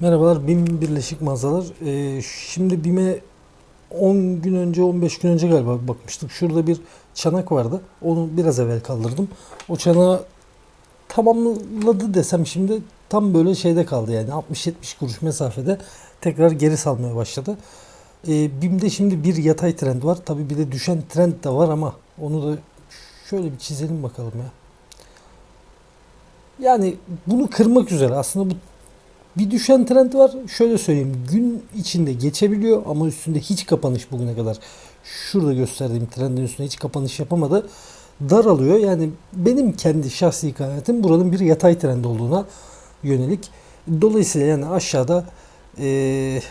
Merhabalar, BİM Birleşik Mağazalar. Ee, şimdi BİM'e 10 gün önce, 15 gün önce galiba bakmıştık. Şurada bir çanak vardı. Onu biraz evvel kaldırdım. O çanağı tamamladı desem şimdi tam böyle şeyde kaldı yani 60-70 kuruş mesafede tekrar geri salmaya başladı. Ee, BİM'de şimdi bir yatay trend var. Tabii bir de düşen trend de var ama onu da şöyle bir çizelim bakalım ya. Yani bunu kırmak üzere aslında bu bir düşen trend var. Şöyle söyleyeyim. Gün içinde geçebiliyor ama üstünde hiç kapanış bugüne kadar. Şurada gösterdiğim trendin üstünde hiç kapanış yapamadı. Daralıyor. Yani benim kendi şahsi kanaatim buranın bir yatay trend olduğuna yönelik. Dolayısıyla yani aşağıda eee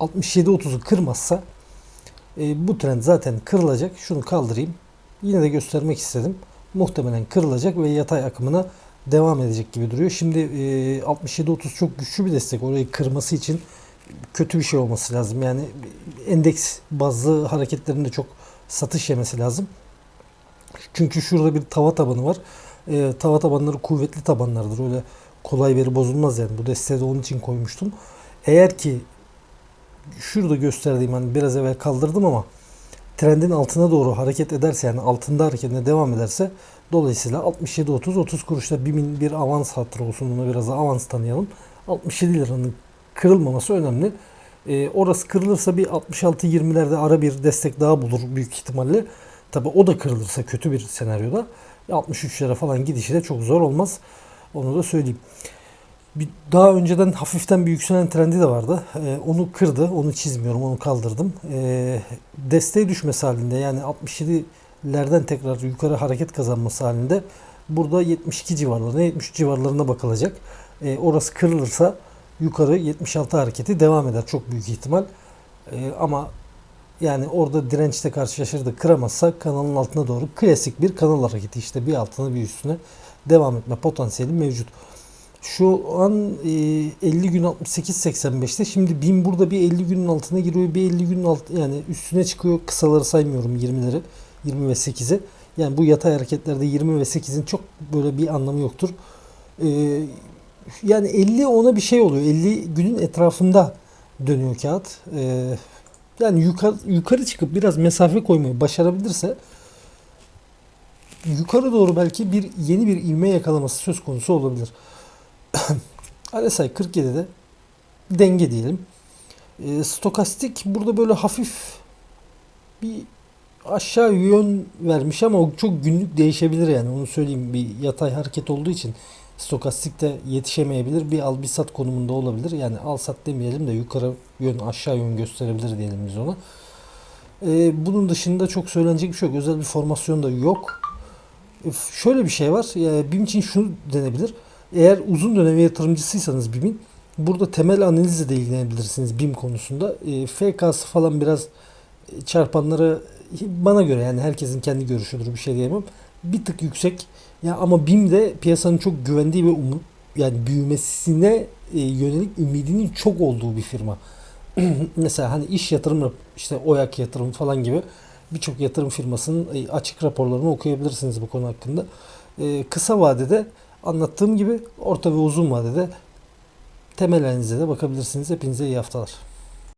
67-30'u kırmazsa e, bu trend zaten kırılacak. Şunu kaldırayım. Yine de göstermek istedim. Muhtemelen kırılacak ve yatay akımına devam edecek gibi duruyor. Şimdi e, 67-30 çok güçlü bir destek. Orayı kırması için kötü bir şey olması lazım. Yani endeks bazlı hareketlerinde çok satış yemesi lazım. Çünkü şurada bir tava tabanı var. E, tava tabanları kuvvetli tabanlardır. Öyle kolay veri bozulmaz yani. Bu desteği de onun için koymuştum. Eğer ki şurada gösterdiğim hani biraz evvel kaldırdım ama trendin altına doğru hareket ederse yani altında hareketine devam ederse dolayısıyla 67-30 30 kuruşta BİM'in bir avans hatırı olsun buna biraz avans tanıyalım. 67 liranın kırılmaması önemli. Ee, orası kırılırsa bir 66-20'lerde ara bir destek daha bulur büyük ihtimalle. Tabi o da kırılırsa kötü bir senaryoda 63'lere falan gidişi de çok zor olmaz. Onu da söyleyeyim. Bir, daha önceden hafiften bir yükselen trendi de vardı. Ee, onu kırdı. Onu çizmiyorum. Onu kaldırdım. Ee, desteği düşmesi halinde yani 67'lerden tekrar yukarı hareket kazanması halinde burada 72 civarlarına 73 civarlarına bakılacak. Ee, orası kırılırsa yukarı 76 hareketi devam eder çok büyük ihtimal. Ee, ama yani orada dirençle karşılaşır kıramazsa kanalın altına doğru klasik bir kanal hareketi işte bir altına bir üstüne devam etme potansiyeli mevcut. Şu an e, 50 gün 68.85'te. Şimdi 1000 burada bir 50 günün altına giriyor. Bir 50 günün alt yani üstüne çıkıyor. Kısaları saymıyorum 20'leri. 20 ve 8'i. Yani bu yatay hareketlerde 20 ve 8'in çok böyle bir anlamı yoktur. E, yani 50 ona bir şey oluyor. 50 günün etrafında dönüyor kağıt. E, yani yukarı, yukarı çıkıp biraz mesafe koymayı başarabilirse yukarı doğru belki bir yeni bir ivme yakalaması söz konusu olabilir. RSI 47'de denge diyelim. E, stokastik burada böyle hafif bir aşağı yön vermiş ama o çok günlük değişebilir yani onu söyleyeyim bir yatay hareket olduğu için stokastik de yetişemeyebilir bir al bir sat konumunda olabilir yani al sat demeyelim de yukarı yön aşağı yön gösterebilir diyelim biz ona. E, bunun dışında çok söylenecek bir şey yok özel bir formasyon da yok. E, şöyle bir şey var yani BİM için şunu denebilir eğer uzun dönem yatırımcısıysanız BİM'in burada temel analizle de ilgilenebilirsiniz BİM konusunda. E, FK'sı falan biraz çarpanlara bana göre yani herkesin kendi görüşüdür bir şey diyemem. Bir tık yüksek. Ya ama BİM de piyasanın çok güvendiği ve umut yani büyümesine e, yönelik ümidinin çok olduğu bir firma. Mesela hani iş yatırımı işte Oyak yatırım falan gibi birçok yatırım firmasının e, açık raporlarını okuyabilirsiniz bu konu hakkında. E, kısa vadede Anlattığım gibi orta ve uzun vadede temel analize de bakabilirsiniz. Hepinize iyi haftalar.